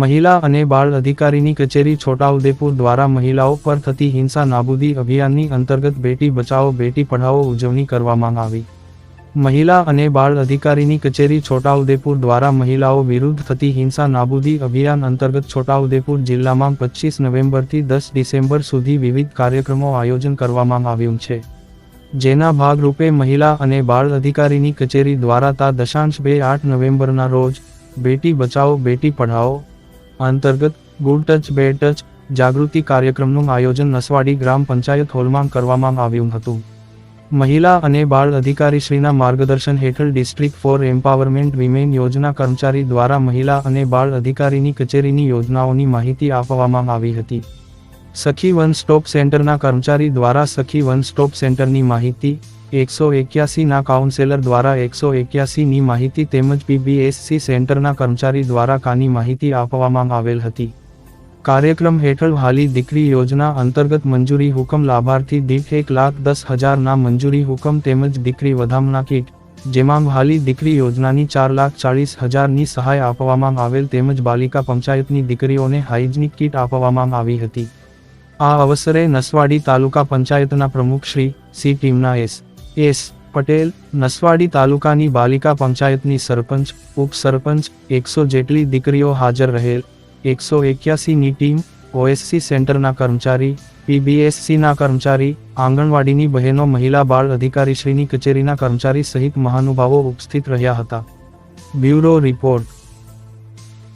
મહિલા અને બાળ અધિકારીની કચેરી છોટાઉદેપુર દ્વારા મહિલાઓ પર થતી હિંસા નાબૂદી અભિયાનની અંતર્ગત બેટી બચાવો, બેટી પઢાઓ ઉજવણી કરવામાં આવી. મહિલા અને બાળ અધિકારીની કચેરી છોટાઉદેપુર દ્વારા મહિલાઓ વિરુદ્ધ થતી હિંસા નાબૂદી અભિયાન અંતર્ગત છોટાઉદેપુર જિલ્લામાં પચીસ નવેમ્બરથી દસ ડિસેમ્બર સુધી વિવિધ કાર્યક્રમો આયોજન કરવામાં આવ્યું છે. જેના ભાગરૂપે મહિલા અને બાળ અધિકારીની કચેરી દ્વારા તા દશાંશ બે આઠ નવેમ્બરના રોજ, બેટી બચાવો બેટી પઢાઓ અંતર્ગત, ગુડ ટચ બે ટચ જાગૃતિ કાર્યક્રમનું આયોજન નસવાડી ગ્રામ પંચાયત હોલમાં કરવામાં આવ્યું હતું. મહિલા અને બાળ અધિકારીશ્રીના માર્ગદર્શન હેઠળ ડિસ્ટ્રિક્ટ ફોર એમ્પાવરમેન્ટ વિમેન યોજના કર્મચારી દ્વારા મહિલા અને બાળ અધિકારીની કચેરીની યોજનાઓની માહિતી આપવામાં આવી હતી. સખી વન સ્ટોપ સેન્ટરના કર્મચારી દ્વારા સખી વન સ્ટોપ સેન્ટરની માહિતી, એકસો એક્યાસીના કાઉન્સેલર દ્વારા એકસો એક્યાસીની માહિતી તેમજ પીબીએસસી સેન્ટરના કર્મચારી દ્વારા કાની માહિતી આપવામાં આવેલ હતી. કાર્યક્રમ હેઠળ હાલી દીકરી યોજના અંતર્ગત મંજૂરી હુકમ લાભાર્થી દીઠ એક લાખ દસ હજારના મંજૂરી હુકમ તેમજ દીકરી વધામણા કીટ, જેમાં હાલી દીકરી યોજનાની ચાર લાખ ચાળીસ હજારની સહાય આપવામાં આવેલ તેમજ બાલિકા પંચાયતની દીકરીઓને હાઇજનિક કીટ આપવામાં આવી હતી. આ અવસરે નસવાડી તાલુકા પંચાયતના પ્રમુખ શ્રી સી ટીમના એસ. એસ. પટેલ નસવાડી તાલુકાની બાલિકા પંચાયતની સરપંચ ઉપસરપંચ એકસો જેટલી દીકરીઓ હાજર રહેલ. એકસો એક્યાસીની ટીમ, ઓએસસી સેન્ટરના કર્મચારી, પીબીએસસીના કર્મચારી, આંગણવાડીની બહેનો, મહિલા બાળ અધિકારીશ્રીની કચેરીના કર્મચારી સહિત મહાનુભાવો ઉપસ્થિત રહ્યા હતા. Bureau report.